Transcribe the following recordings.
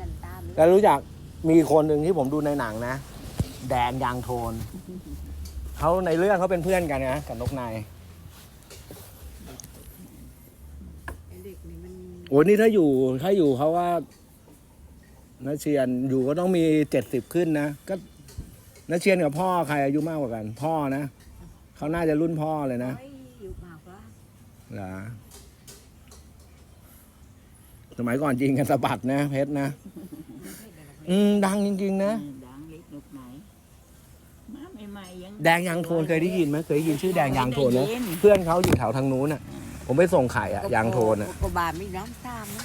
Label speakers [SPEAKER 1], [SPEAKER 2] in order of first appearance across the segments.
[SPEAKER 1] นันตาม
[SPEAKER 2] แล้วรู้จักมีคนหนึ่งที่ผมดูในหนังนะ แดงยางโทน เขาในเรื่องเขาเป็นเพื่อนกันนะกับนกนาย
[SPEAKER 1] ไอ้เด็กนี่มัน
[SPEAKER 2] โอ้นี่ถ้าอยู่ถ้าอยู่เขาว่านัเชียนอยู่ก็ต้องมีเจ็ดสิบขึ้นนะก็นัเชียนกับพ่อใครอายุมากกว่ากัน พ่อนะเขาน่าจะรุ่นพ่อเลยนะ
[SPEAKER 1] เฮ้ยอยู่มากว่า
[SPEAKER 2] เหรอ สมัยก่อนจริงกันสะบัดนะเพชรนะ อืมดังจริง ๆ นะ
[SPEAKER 3] ดังเล็กนกไหนมาใหม่ๆยัง
[SPEAKER 2] แดงยางโทนเคยได้ยินไหมเคยได้ยินชื่อแดงยางโทนไหม
[SPEAKER 3] ได้ยิน
[SPEAKER 2] เพื่อนเขาอยู่แถวทางนู้นอะ ผมไปส่งไข่อะยางโทนอะ
[SPEAKER 1] ก็บานมีน้ำตามนะ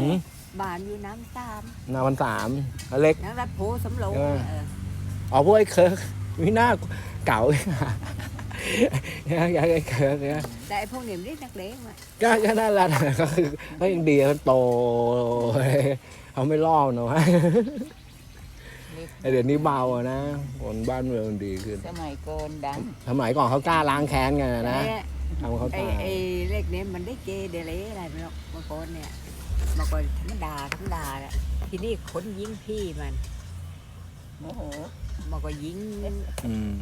[SPEAKER 2] หืม
[SPEAKER 1] บานอยู่น้ำตาม
[SPEAKER 2] นาวันสามเขาเล็ก
[SPEAKER 1] นักรัดโพสำโรง
[SPEAKER 2] เออ
[SPEAKER 1] เออ
[SPEAKER 2] อ๋อพวกไอ้เคิร์กมีหน้าเก่าอ ยากไอ้เคิร์กเนี่ย
[SPEAKER 1] แต่ไอ้พวกนี้ไม่ได้นักเลงอะ
[SPEAKER 2] ก็ก็น่ารักก็คือก็ยังดีเขาโตเขาไม่ล่อเนอะไอ้เดี๋ยวนี้เบาอะนะคนบ้านเมืองมันดีขึ้น
[SPEAKER 3] สมัยก่อนดัง
[SPEAKER 2] สมัยก่อนเขากล้าล้างแค้นกันอะนะ
[SPEAKER 1] ไอ้
[SPEAKER 2] ทำเขา
[SPEAKER 1] ไอ้
[SPEAKER 2] ตาย
[SPEAKER 1] ไอ้เลขนี้มันได้เกเดเลอะไรไม่รู้เมื่อก่อนเนี่ยเมื่อก่อนธรรมดาธรรมดาแหละทีนี้คนยิงพี่มัน
[SPEAKER 3] โมโห
[SPEAKER 1] มันก็ยิง
[SPEAKER 2] อืม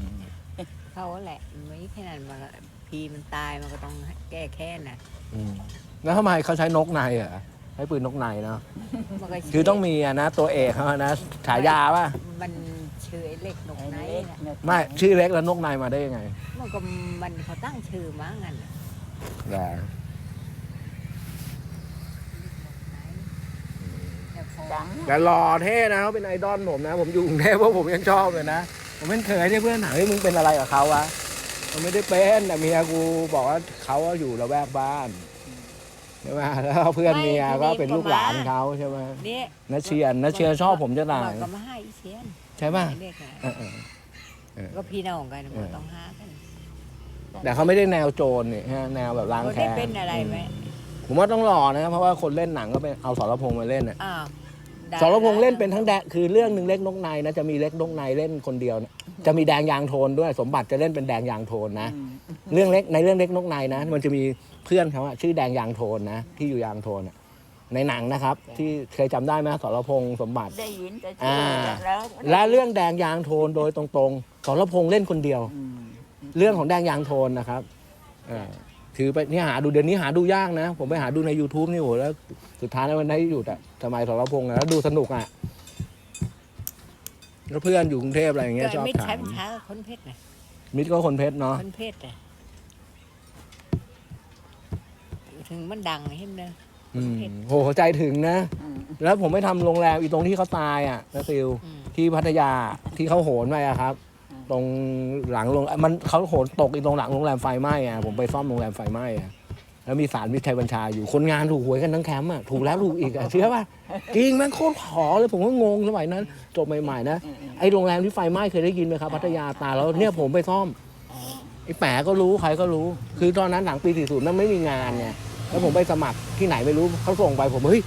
[SPEAKER 1] เขาแหละไม่แค่นั้นมันก็พี่มันตายมันก็ต้องแก้แค้นน่ะ
[SPEAKER 2] อืมแล้วทำไมเขาใช้นกในเหรอใช้ปืนนกในเนาะ
[SPEAKER 1] มันก็
[SPEAKER 2] คือต้องมีอะนะตัวเอกเขาอะนะฉายาป่ะ
[SPEAKER 1] มันชื่อไอ้เล็กนก
[SPEAKER 3] ไอ้
[SPEAKER 1] ไน
[SPEAKER 3] เล็ก
[SPEAKER 1] น่ะ
[SPEAKER 3] นก
[SPEAKER 2] ไม่ชื่อเล็กแล้วนกในมาได้ยังไง
[SPEAKER 1] มันก็มันเขาตั้งชื่อมางั้นน่ะ
[SPEAKER 2] แต่
[SPEAKER 1] แต่พอ
[SPEAKER 3] ดัง
[SPEAKER 2] แต่หล่อเท่นะเขาเป็นไอดอลผมนะ ผมอยู่กรุงเทพเพราะผมยังชอบเลยนะ ผมเป็นเคยที่เพื่อนถามว่ามึงเป็นอะไรกับเขาวะมันไม่ได้เป็นแต่เมียกูบอกว่าเขาอะอยู่ระแวกบ้านใช่ไหมแล้วเพื่อนเมียก็เป็นลูกหลานเขาใช่ไหม
[SPEAKER 1] นี่
[SPEAKER 2] นัชเชียนนัชเชียนชอบผมจะตาย
[SPEAKER 1] มันก็มาให้อีเชียน
[SPEAKER 2] ใช่ป่ะ
[SPEAKER 1] ไอ้เล็กน่ะ
[SPEAKER 2] เออเออเออ
[SPEAKER 1] ก็พี่น้องกัน
[SPEAKER 2] เอ
[SPEAKER 1] มัน
[SPEAKER 2] อ
[SPEAKER 1] ต้องหากัน
[SPEAKER 2] แต่เขาไม่ได้แนวโจรนี่ฮะแนวแบบล้าง
[SPEAKER 1] เขา
[SPEAKER 2] แค้
[SPEAKER 1] ได้
[SPEAKER 2] น
[SPEAKER 1] เป็นอะไรไหม
[SPEAKER 2] ผมว่าต้องหล่อนะเพราะว่าคนเล่นหนังก็เป็นเอาสรพงษ์มาเล่นน่ะ
[SPEAKER 1] อ้าวดา
[SPEAKER 2] สรพงษ์เล่นเป็นทั้งแดงคือเรื่องหนึ่งเล็กนกในนะจะมีเล็กนกในเล่นคนเดียวนะจะมีแดงยางโทนด้วย สมบัติจะเล่นเป็นแดงยางโทนนะ
[SPEAKER 3] อืม
[SPEAKER 2] เรื่องเล็กในเรื่องเล็กนกในนะ มันจะมีเพื่อนเขาอะชื่อแดงยางโทนนะ ที่อยู่ยางโทนอะในหนังนะครับ ที่เคยจำได้ไหมสรพงษ์สมบัติ
[SPEAKER 3] ได้ยินแต่
[SPEAKER 2] อ่า
[SPEAKER 3] ชื่อแล้ว
[SPEAKER 2] และเรื่องแดงยางโทนโดยตรงๆสรพงษ์เล่นคนเดียว
[SPEAKER 3] อืม
[SPEAKER 2] เรื่องของแดงยางโทนนะครับเออ ถือไปนี่หาดูเดี๋ยวนี้หาดูยากนะ ผมไปหาดูใน YouTube นี่โหแล้วสุดท้ายแล้วมันได้หยุดอะสมัยสรพงษ์อะแล้วดูสนุกอะแล้วเพื่อนอยู่กรุงเทพอะไรอย่างเงี้ยช
[SPEAKER 1] เกิ
[SPEAKER 2] อ
[SPEAKER 1] ด
[SPEAKER 2] บ
[SPEAKER 1] มิตร
[SPEAKER 2] ถา
[SPEAKER 1] ใช้
[SPEAKER 2] ม
[SPEAKER 1] ปัญหากับคนเพชรน่ะ
[SPEAKER 2] มิตรก็คนเพชรเนาะ
[SPEAKER 1] คนเพชรน่ะถึงมันดังเห็นเนอะ
[SPEAKER 2] อืมโหใจถึงนะ
[SPEAKER 3] อืม
[SPEAKER 2] แล้วผมไม่ทำโรงแรมอีตรงที่เขาตายอะนะซิล
[SPEAKER 1] อืม
[SPEAKER 2] ที่พัทยาที่เขาโหนไปอะครับ ตรงหลังโรงมันเขาโหนตกอีกตรงหลังโรงแรมไฟไหม้อะผมไปซ่อมโรงแรมไฟไหม้อะแล้วมีสารวิชัยบัญชาอยู่คนงานถูกหวยกันทั้งแคมป์อะถูกแล้วถูกอีกอะเชื่อป่ะจริงแม่งโคตรขอเลยผมก็งงสมัยนั้นจบใหม่ๆนะไอ้โรงแรมที่ไฟไหม้เคยได้ยินไหมครับพัทยาตาแล้วเนี่ยผมไปซ่อมไอ้แปะก็รู้ใครก็รู้ คือตอนนั้นหลังปี40มันไม่มีงานไงแล้วผมไปสมัครที่ไหนไม่รู้เขาส่งไปผมเฮ้ย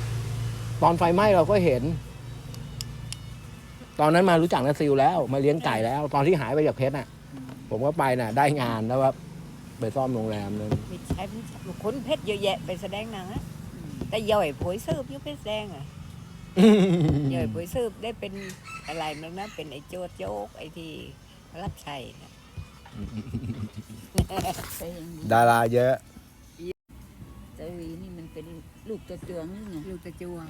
[SPEAKER 2] ตอนไฟไหม้เราก็เห็น ตอนนั้นมารู้จักนาซิลแล้ว มาเลี้ยงไก่แล้ว ตอนที่หายไปจากเพชรน่ะ ผมก็ไปน่ะ ได้งานแล้วว่าไปซ่อมโรงแรมนึง
[SPEAKER 1] มิตรใช้ปัญหาคนเพชรเยอะแยะไปแสดงหนังอะแต่ย่อยผวยสืบอยุเพชรแดงอะย่อยผวยสืบได้เป็นอะไรมั้งนะเป็นไอ้โจดโจกไอ้ที่รับใช้น่ะ
[SPEAKER 3] แต่ยังดี
[SPEAKER 2] ดาราเยอะ
[SPEAKER 3] แต่วีนี่มันเป็นลูกกระเจืองนี่ไง
[SPEAKER 1] ลูกตะจวง